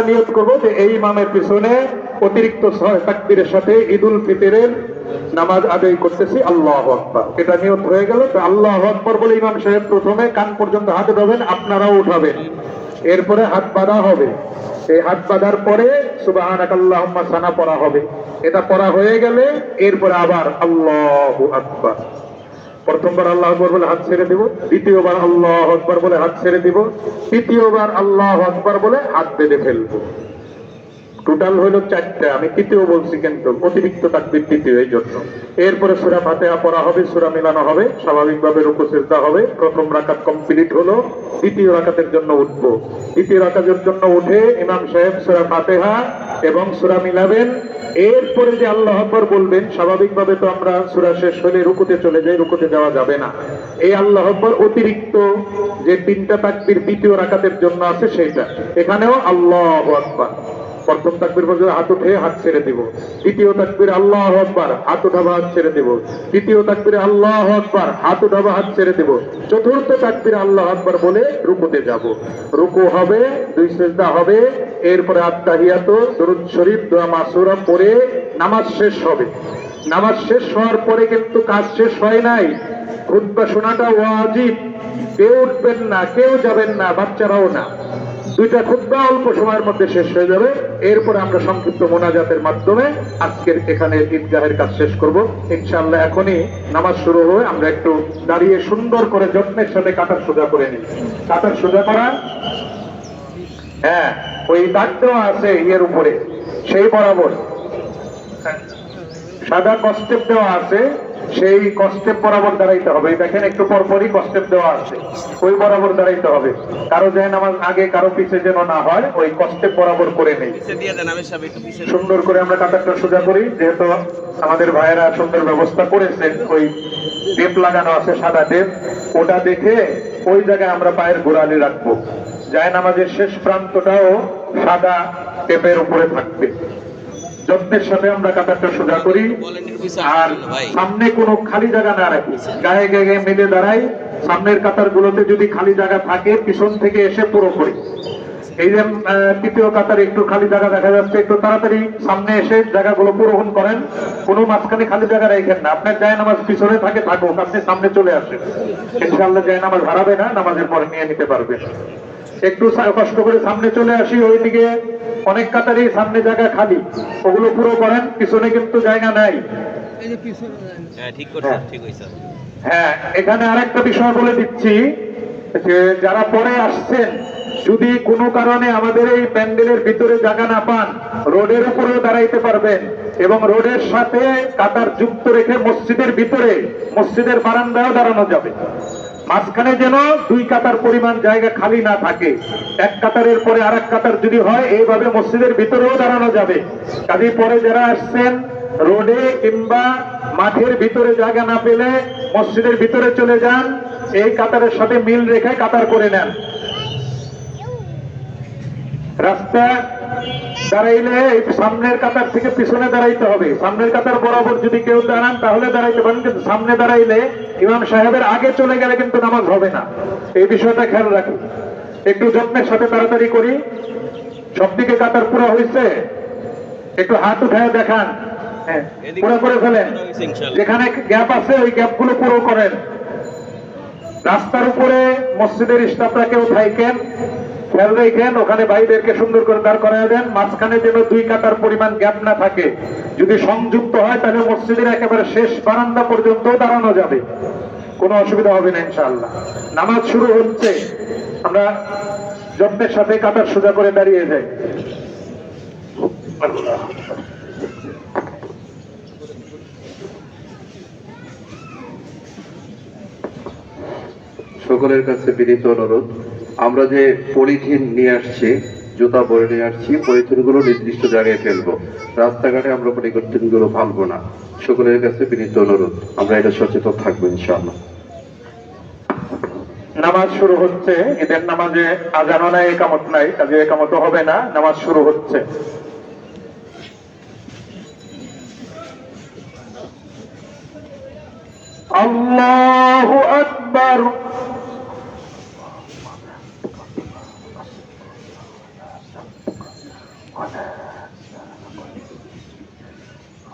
নিয়োগ করব যে এই ইমামের পিছনে অতিরিক্ত ছয় তাকবীরের সাথে ঈদুল ফিতরের নামাজ আদায় করতেছি। আল্লাহ আকবার। এটা নিয়ত হয়ে গেল। তো আল্লাহ আকবার বলে ইমাম সাহেব প্রথমে কান পর্যন্ত হাত উঠাবেন, আপনারাও উঠাবেন। এরপরে হাত বাঁধা হবে। এই হাত বাঁধার পরে সানা পড়া হবে। এটা পড়া হয়ে গেলে এরপরে আবার আল্লাহ আকবার। প্রথমবার আল্লাহ আকবর বলে হাত ছেড়ে দিব, দ্বিতীয়বার আল্লাহ আকবর বলে হাত ছেড়ে দিব, তৃতীয়বার আল্লাহ আকবর বলে হাত বেঁধে ফেলব। টোটাল হইল চারটা, আমি তৃতীয় বলছি কিন্তু, অতিরিক্ত তাকবির তৃতীয়, এই জন্য। এরপরে সুরা ফাতেহা পড়া হবে, সুরা মিলানো হবে, স্বাভাবিকভাবে রুকু সিজদা হবে। প্রথম রাকাত কমপ্লিট হলো, দ্বিতীয় রাকাতের জন্য উঠবো। দ্বিতীয় রাকাতের জন্য উঠে ইমাম সাহেব সুরা ফাতেহা এবং সুরা মিলাবেন। এরপরে যে আল্লাহ আকবর বলবেন, স্বাভাবিকভাবে তো আমরা সুরা শেষ হলে রুকুতে চলে যাই, রুকুতে যাওয়া যাবে না। এই আল্লাহ আকবর অতিরিক্ত যে তিনটা তাকবির দ্বিতীয় রাকাতের জন্য আছে, সেইটা। এখানেও আল্লাহ আকবর। প্রথম তাকবির পর্যন্ত হাত উঠে হাত ছেড়ে দিব। দ্বিতীয় তাকবির, আল্লাহ আকবার, হাত উঠাবো, হাত ছেড়ে দিব। তৃতীয় তাকবির, আল্লাহ আকবার, হাত উঠাবো, হাত ছেড়ে দিব। চতুর্থ তাকবির, আল্লাহ আকবার বলে রুকুতে যাব। রুকু হবে, দুই সেজদা হবে, এরপরে আত্মাহিয়াত, দরুদ শরীফ, দোয়া মাসুরা পড়ে নামাজ শেষ হবে। নামাজ শেষ হওয়ার পরে কিন্তু কাজ শেষ হয় নাই। খুতবা শোনাটা ওয়াজিব। কেউ উঠবেন না, কেউ যাবেন না, বাচ্চারাও না। দুইটা খুদ্া অল্প সময়ের মধ্যে শেষ হয়ে যাবে। এরপরে আমরা সংক্ষিপ্ত মোনাজাতের মাধ্যমে আজকের এখানে ঈদগাহের কাজ শেষ করব। ইনশাআল্লাহ এখনই নামাজ শুরু হয়ে আমরা একটু দাঁড়িয়ে সুন্দর করে যত্নের সাথে কাতার সোজা করে নিই। কাতার সোজা করা? হ্যাঁ ওই দাগটাও আছে ইয়ের উপরে, সেই বরাবর। সাদা কস্টেপ দেওয়া আছে। সেই কস্টেপ বরাবর দাঁড়াইতে হবে। দেখেন একটু পরপরই কস্টেপ দেওয়া আছে। ওই বরাবর দাঁড়াইতে হবে। কারও যেন আমার আগে কারও পিছে যেন না হয় ওই কস্টেপ বরাবর করে নেই। সুন্দর করে আমরা কাতারটা সোজা করি। যেহেতু আমাদের ভাইয়েরা সুন্দর ব্যবস্থা করেছেন ওই টেপ লাগানো আছে সাদা টেপ ওটা দেখে ওই জায়গায় আমরা পায়ের গোড়ালি রাখব। যায় নামাজের শেষ প্রান্তটাও সাদা টেপের উপরে থাকবে। যত্নের সাথে আমরা কাতারটা সোজা করি। আর সামনে কোনো খালি জায়গা না রাখি। গায়ে গায়ে মিলে দাঁড়াই। সামনের কাতার গুলোতে যদি খালি জায়গা থাকে পিছন থেকে এসে পুরো করি। এই যে তৃতীয় কাতারে একটু খালি জায়গা দেখা যাচ্ছে একটু তাড়াতাড়ি সামনে এসে জায়গাগুলো পূরণ করেন। কোনো মাঝখানে খালি জায়গা রাখেন না। আপনার যায় নামাজ পিছনে থাকে থাকুক। আপনি সামনে চলে আসেন। ইনশাআল্লাহ যায় নামাজ হারাবে না নামাজের পরে নিয়ে নিতে পারবেন। একটু কষ্ট করে সামনে চলে আসি ওইদিকে অনেক কাতারই সামনে জায়গা খালি। ওগুলো পুরো করেন পিছনে কিন্তু জায়গা নাই। হ্যাঁ ঠিক হ্যাঁ এখানে আরেকটা বিষয় বলে দিচ্ছি যে যারা পরে আসছেন যদি কোনো কারণে আমাদের এই প্যান্ডেলের ভিতরে জায়গা না পান রোডের উপরেও দাঁড়াইতে পারবেন এবং রোডের সাথে কাতার যুক্ত রেখে মসজিদের ভিতরে মসজিদের বারান্দায়ও দাঁড়ানো যাবে। মাঝখানে যেন দুই কাতার পরিমাণ জায়গা খালি না থাকে। এক কাতারের পরে আর কাতার যদি হয়, এইভাবে মসজিদের ভিতরেও দাঁড়ানো যাবে। কাজে পরে যারা আসছেন, রোডে কিংবা মাঠের ভিতরে জায়গা না পেলে মসজিদের ভিতরে চলে যান, এই কাতারের সাথে মিল রেখে কাতার করে নেন। রাস্তা দাঁড়াইলে সামনের কাতার থেকে পিছনে দাঁড়াইতে হবে। সামনের কাতার বরাবর যদি কেউ দাঁড়ান তাহলে দাঁড়াইতে পারেন কিন্তু সামনে দাঁড়াইলে ইমাম সাহেবের আগে চলে গেলে কিন্তু নামাজ হবে না। এই বিষয়টা খেয়াল রাখি একটু যত্নের সাথে তাড়াতাড়ি করি। সব দিকে কাতার পুরো হয়েছে একটু হাত উঠায় দেখান। হ্যাঁ। পুরো করে ফেলেন। যেখানে গ্যাপ আছে ওই গ্যাপগুলো পুরো করেন। রাস্তার উপরে মসজিদের স্টাফরা কেউ থাকেন খেয়াল রেখেন, ওখানে ভাইদেরকে সুন্দর করে দাঁড় করায় দেন। মাঝখানে যেন দুই পরিমাণ গ্যাপ না থাকে। যদি সংযুক্ত হয়, তাহলে মসজিদের একেবারে শেষ বারান্দা পর্যন্ত দাঁড়ানো যাবে। কোনো অসুবিধা হবে না নামাজ শুরু হচ্ছে। আমরা যত্নের সাথে সোজা করে দাঁড়িয়ে যাই। সকলের কাছে বিনীত অনুরোধ। আমরা যে পলিথিন নিয়ে আসছি, জুতা বয়ে নিয়ে আসছি পলিথিনগুলো নির্দিষ্ট জায়গায় ফেলব। রাস্তাঘাটে আমরা পলিথিনগুলো ফালবো না। সকলের কাছে বিনীত অনুরোধ, আমরা এটা সচেতন থাকব ইনশাআল্লাহ। নামাজ শুরু হচ্ছে, ঈদের নামাজে আজানও নাই, একামত নাই, কাজে একামত হবে না, নামাজ শুরু হচ্ছে। আল্লাহু আকবার।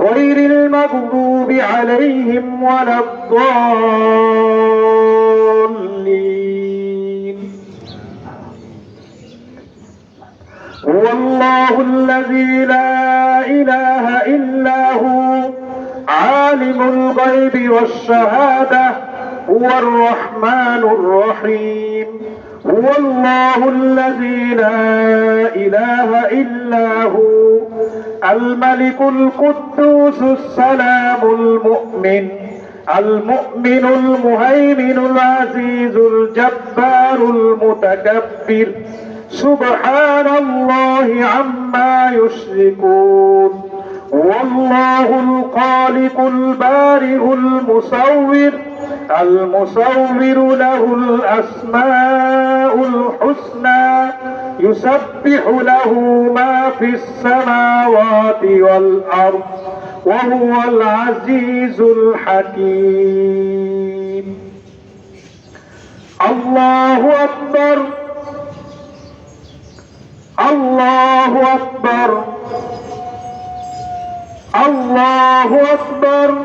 غير المغضوب عليهم ولا الضالين. هو الله الذي لا إله إلا هو عالم الغيب والشهادة هو الرحمن الرحيم. هو الله الذي لا إله إلا هو الملك القدوس السلام المؤمن المؤمن المهيمن العزيز الجبار المتكبر. سبحان الله عما يشركون. والله الخالق البارئ المصور. المصور له الأسماء الحسنى يسبح له ما في السماوات والأرض وهو العزيز الحكيم الله أكبر الله أكبر الله أكبر الله أكبر